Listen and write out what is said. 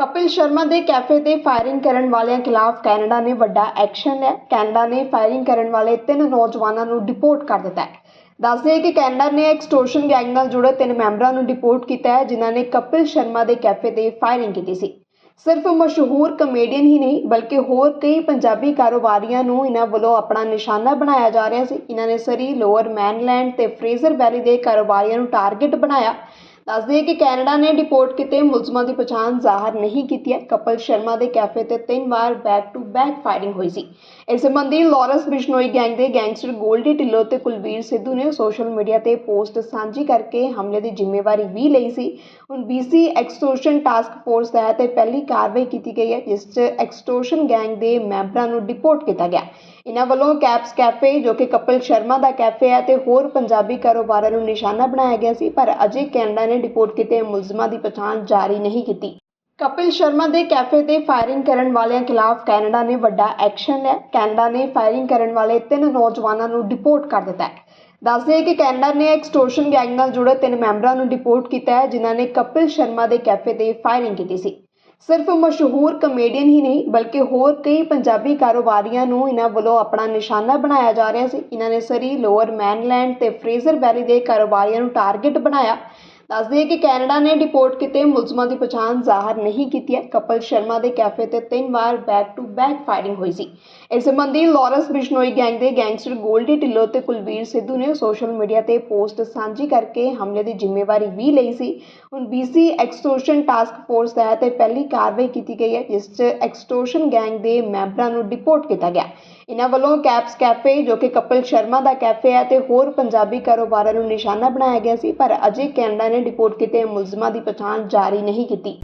ਕਪਿਲ ਸ਼ਰਮਾ ਦੇ ਕੈਫੇ ਤੇ ਫਾਇਰਿੰਗ ਕਰਨ ਵਾਲਿਆਂ ਖਿਲਾਫ ਕੈਨੇਡਾ ਨੇ ਵੱਡਾ ਐਕਸ਼ਨ ਲਿਆ। ਕੈਨੇਡਾ ਨੇ ਫਾਇਰਿੰਗ ਕਰਨ ਵਾਲੇ ਤਿੰਨ ਨੌਜਵਾਨਾਂ ਨੂੰ ਡਿਪੋਰਟ ਕਰ ਦਿੱਤਾ ਹੈ। ਦੱਸਦੇ ਕਿ ਕੈਨੇਡਾ ਨੇ ਐਕਸਟੋਰਸ਼ਨ ਗੈਂਗ ਨਾਲ ਜੁੜੇ ਤਿੰਨ ਮੈਂਬਰਾਂ ਨੂੰ ਡਿਪੋਰਟ ਕੀਤਾ ਹੈ, ਜਿਨ੍ਹਾਂ ਨੇ ਕਪਿਲ ਸ਼ਰਮਾ ਦੇ ਕੈਫੇ ਤੇ ਫਾਇਰਿੰਗ ਕੀਤੀ ਸੀ। ਸਿਰਫ ਮਸ਼ਹੂਰ ਕਮੇਡੀਅਨ ਹੀ ਨਹੀਂ, ਬਲਕਿ ਹੋਰ ਕਈ ਪੰਜਾਬੀ ਕਾਰੋਬਾਰੀਆਂ ਨੂੰ ਇਹਨਾਂ ਵੱਲੋਂ ਆਪਣਾ ਨਿਸ਼ਾਨਾ ਬਣਾਇਆ ਜਾ ਰਿਹਾ ਸੀ। ਇਹਨਾਂ ਨੇ ਸਰੀ, ਲੋਅਰ, ਮੈਨਲੈਂਡ ਤੇ ਫਰੇਜ਼ਰ ਵੈਲੀ ਦੇ ਕਾਰੋਬਾਰੀਆਂ ਨੂੰ ਟਾਰਗੇਟ ਬਣਾਇਆ। ਦੱਸਦੇ ਕਿ ਕੈਨੇਡਾ ਨੇ ਡਿਪੋਰਟ ਕੀਤੇ ਮੁਲਜ਼ਮਾਂ ਦੀ ਪਛਾਣ ਜ਼ਾਹਰ ਨਹੀਂ ਕੀਤੀ ਹੈ। ਕਪਲ ਸ਼ਰਮਾ ਦੇ ਕੈਫੇ ਤੇ ਤਿੰਨ ਵਾਰ ਬੈਕ ਟੂ ਬੈਕ ਫਾਇਰਿੰਗ ਹੋਈ ਸੀ। ਇਸ ਸੰਬੰਧੀ ਲਾਰੈਂਸ ਬਿਸ਼ਨੋਈ ਗੈਂਗ ਦੇ ਗੈਂਗਸਟਰ ਗੋਲਡੀ ਢਿੱਲੋਂ ਤੇ ਕੁਲਵੀਰ ਸਿੱਧੂ ਨੇ ਸੋਸ਼ਲ ਮੀਡੀਆ ਤੇ ਪੋਸਟ ਸਾਂਝੀ ਕਰਕੇ ਹਮਲੇ ਦੀ ਜ਼ਿੰਮੇਵਾਰੀ ਵੀ ਲਈ ਸੀ। ਹੁਣ BC ਐਕਸਟੋਰਸ਼ਨ ਟਾਸਕ ਫੋਰਸ ਤਹਿਤ ਇਹ ਪਹਿਲੀ ਕਾਰਵਾਈ ਕੀਤੀ ਗਈ ਹੈ, ਜਿਸ 'ਚ ਐਕਸਟੋਰਸ਼ਨ ਗੈਂਗ ਦੇ ਮੈਂਬਰਾਂ ਨੂੰ ਡਿਪੋਰਟ ਕੀਤਾ ਗਿਆ। ਇਹਨਾਂ ਵੱਲੋਂ ਕੈਪਸ ਕੈਫੇ, ਜੋ ਕਿ ਕਪਿਲ ਸ਼ਰਮਾ ਦਾ ਕੈਫੇ ਹੈ ਤੇ ਹੋਰ ਪੰਜਾਬੀ ਕਾਰੋਬਾਰਾਂ ਨੂੰ ਨਿਸ਼ਾਨਾ ਬਣਾਇਆ ਗਿਆ ਸੀ, ਪਰ ਅਜੇ ਕੈਨੇਡਾ ਨੇ ਡਿਪੋਰਟ ਕੀਤੇ ਮੁਲਜ਼ਮਾਂ ਦੀ ਪਛਾਣ ਜਾਰੀ ਨਹੀਂ ਕੀਤੀ। ਕਪਿਲ ਸ਼ਰਮਾ ਦੇ ਕੈਫੇ ਤੇ ਫਾਇਰਿੰਗ ਕਰਨ ਵਾਲਿਆਂ ਖਿਲਾਫ ਕੈਨੇਡਾ ਨੇ ਵੱਡਾ ਐਕਸ਼ਨ ਲਿਆ। ਕੈਨੇਡਾ ਨੇ ਫਾਇਰਿੰਗ ਕਰਨ ਵਾਲੇ ਤਿੰਨ ਨੌਜਵਾਨਾਂ ਨੂੰ ਡਿਪੋਰਟ ਕਰ ਦਿੱਤਾ ਹੈ। ਦੱਸਦੇ ਕਿ ਕੈਨੇਡਾ ਨੇ ਐਕਸਟੋਰਸ਼ਨ ਗੈਂਗ ਨਾਲ ਜੁੜੇ ਤਿੰਨ ਮੈਂਬਰਾਂ ਨੂੰ ਡਿਪੋਰਟ ਕੀਤਾ ਹੈ, ਜਿਨ੍ਹਾਂ ਨੇ ਕਪਿਲ ਸ਼ਰਮਾ ਦੇ ਕੈਫੇ ਤੇ ਫਾਇਰਿੰਗ ਕੀਤੀ ਸੀ। ਸਿਰਫ ਮਸ਼ਹੂਰ ਕਮੇਡੀਅਨ ਹੀ ਨਹੀਂ, ਬਲਕਿ ਹੋਰ ਕਈ ਪੰਜਾਬੀ ਕਾਰੋਬਾਰੀਆਂ ਨੂੰ ਇਹਨਾਂ ਵੱਲੋਂ ਆਪਣਾ ਨਿਸ਼ਾਨਾ ਬਣਾਇਆ ਜਾ ਰਿਹਾ ਸੀ। ਇਹਨਾਂ ਨੇ ਸਰੀ, ਲੋਅਰ, ਮੈਨਲੈਂਡ ਤੇ ਫਰੇਜ਼ਰ ਵੈਲੀ ਦੇ ਕਾਰੋਬਾਰੀਆਂ ਨੂੰ ਟਾਰਗੇਟ ਬਣਾਇਆ। ਦੱਸਦੇ ਕਿ ਕੈਨੇਡਾ ਨੇ ਡਿਪੋਰਟ ਕੀਤੇ ਮੁਲਜ਼ਮਾਂ ਦੀ ਪਛਾਣ ਜ਼ਾਹਰ ਨਹੀਂ ਕੀਤੀ ਹੈ। ਕਪਲ ਸ਼ਰਮਾ ਦੇ ਕੈਫੇ ਤੇ ਤਿੰਨ ਵਾਰ ਬੈਕ ਟੂ ਬੈਕ ਫਾਇਰਿੰਗ ਹੋਈ ਸੀ। ਇਸ ਸੰਬੰਧੀ ਲਾਰੈਂਸ ਬਿਸ਼ਨੋਈ ਗੈਂਗ ਦੇ ਗੈਂਗਸਟਰ ਗੋਲਡੀ ਢਿੱਲੋਂ ਤੇ ਕੁਲਬੀਰ ਸਿੱਧੂ ਨੇ ਸੋਸ਼ਲ ਮੀਡੀਆ ਤੇ ਪੋਸਟ ਸਾਂਝੀ ਕਰਕੇ ਹਮਲੇ ਦੀ ਜ਼ਿੰਮੇਵਾਰੀ ਵੀ ਲਈ ਸੀ। ਹੁਣ BC ਐਕਸਟੋਰਸ਼ਨ ਟਾਸਕ ਫੋਰਸ ਤਹਿਤ ਇਹ ਪਹਿਲੀ ਕਾਰਵਾਈ ਕੀਤੀ ਗਈ ਹੈ, ਜਿਸ 'ਚ ਐਕਸਟੋਰਸ਼ਨ ਗੈਂਗ ਦੇ ਮੈਂਬਰਾਂ ਨੂੰ ਡਿਪੋਰਟ ਕੀਤਾ ਗਿਆ। ਇਹਨਾਂ ਵੱਲੋਂ ਕੈਪਸ ਕੈਫੇ ਜੋ ਕਿ ਕਪਿਲ ਸ਼ਰਮਾ ਦਾ ਕੈਫੇ ਹੈ ਤੇ ਹੋਰ ਪੰਜਾਬੀ ਕਾਰੋਬਾਰਾਂ ਨੂੰ ਨਿਸ਼ਾਨਾ ਬਣਾਇਆ ਗਿਆ ਸੀ, ਪਰ ਅਜੇ ਕੈਨੇਡਾ ਨੇ ਰਿਪੋਰਟ ਕੀਤੇ ਮੁਲਜ਼ਮਾਂ ਦੀ ਪਛਾਣ ਜਾਰੀ ਨਹੀਂ ਕੀਤੀ।